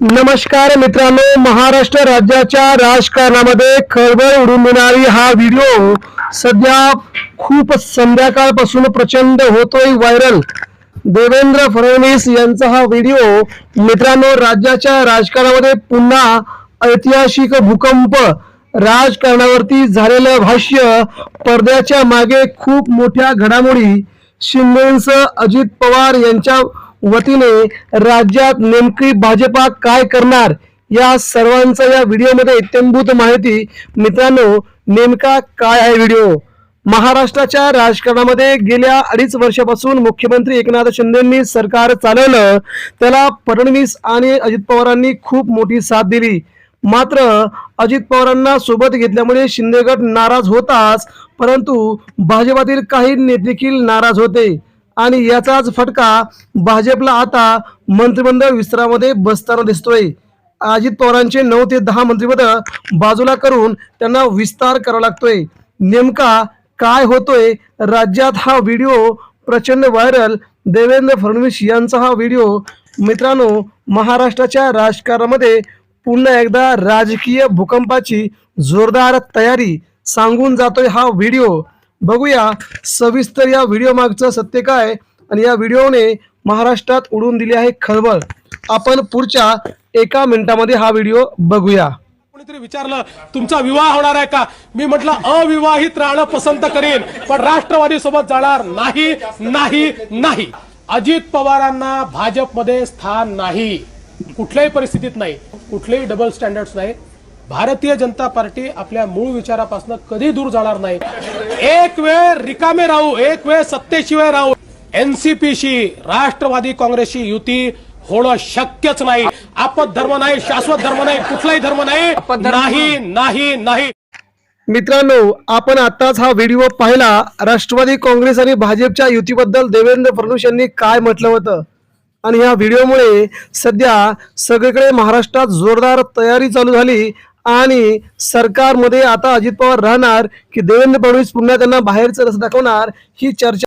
नमस्कार मित्रांनो महाराष्ट्र राज्याच्या राजकारणामध्ये खळबळ उडून देणारी हा व्हिडिओ सध्या खूप संध्याकाळपासून प्रचंड होतोय व्हायरल. देवेंद्र फडणवीस यांचा हा व्हिडिओ मित्रांनो राज्याच्या राजकारणामध्ये पुन्हा ऐतिहासिक भूकंप राजकारणावरती झालेलं भाष्य पडद्याच्या मागे खूप मोठ्या घडामोडी शिंदेसह अजित पवार यांच्या वतीने राज्यात नेमकी भाजपा काय करणार या सर्वांचा या व्हिडिओमध्ये इत्यंभूत माहिती. मित्रांनो नेमका काय आहे व्हिडिओ? महाराष्ट्राच्या राजकारणामध्ये गेल्या अडीच वर्षापासून मुख्यमंत्री एकनाथ शिंदेंनी सरकार चालवलं. त्याला फडणवीस आणि अजित पवारांनी खूप मोठी साथ दिली. मात्र अजित पवारांना सोबत घेतल्यामुळे शिंदेगड नाराज होताच परंतु भाजपातील काही नेते देखील नाराज होते. आणि याचाच फटका भाजपला आता मंत्रिमंडळ विस्तारामध्ये बसताना दिसतोय. अजित पवारांचे नऊ ते दहा मंत्रिपद बाजूला करून त्यांना विस्तार करावा लागतोय. नेमका काय होतोय? राज्यात हा व्हिडिओ प्रचंड व्हायरल. देवेंद्र फडणवीस यांचा हा व्हिडिओ मित्रांनो महाराष्ट्राच्या राजकारणामध्ये पुन्हा एकदा राजकीय भूकंपाची जोरदार तयारी सांगून जातोय हा व्हिडिओ. बघूया सविस्तर या व्हिडिओ मागचं सत्य काय आणि या व्हिडिओने महाराष्ट्रात उडून दिली आहे खळबळ. आपण पुढच्या एका मिनिटामध्ये हा व्हिडिओ बघूया. कोणीतरी विचारलं तुमचा विवाह होणार आहे का? मी म्हटलं अविवाहित राहणं पसंत करेन पण राष्ट्रवादी सोबत जाणार नाही नाही नाही. अजित पवारांना भाजपमध्ये स्थान नाही. कुठल्याही परिस्थितीत नाही. कुठलेही डबल स्टँडर्ड नाही. भारतीय जनता पार्टी आपल्या मूळ विचारापासून कधी दूर जाणार नाही. एक वेळ रिकामे राहू एक वेळ सत्तेशिवाय राहू. एनसीपीशी राष्ट्रवादी काँग्रेसशी युती होणं शक्यच नाही. आपत धर्म नाही शाश्वत धर्म नाही कुठलाही धर्म नाही. नाही नाही. नाही मित्रांनो आपण आताच हा व्हिडिओ पाहिला. राष्ट्रवादी काँग्रेस आणि भाजपच्या युतीबद्दल देवेंद्र फडणवीस यांनी काय म्हटलं होतं? आणि या व्हिडिओमुळे सध्या सगळीकडे महाराष्ट्रात जोरदार तयारी चालू झाली. आणि सरकारमध्ये आता अजित पवार राहणार की देवेंद्र फडणवीस पुन्हा त्यांना बाहेरचं रस दाखवणार ही चर्चा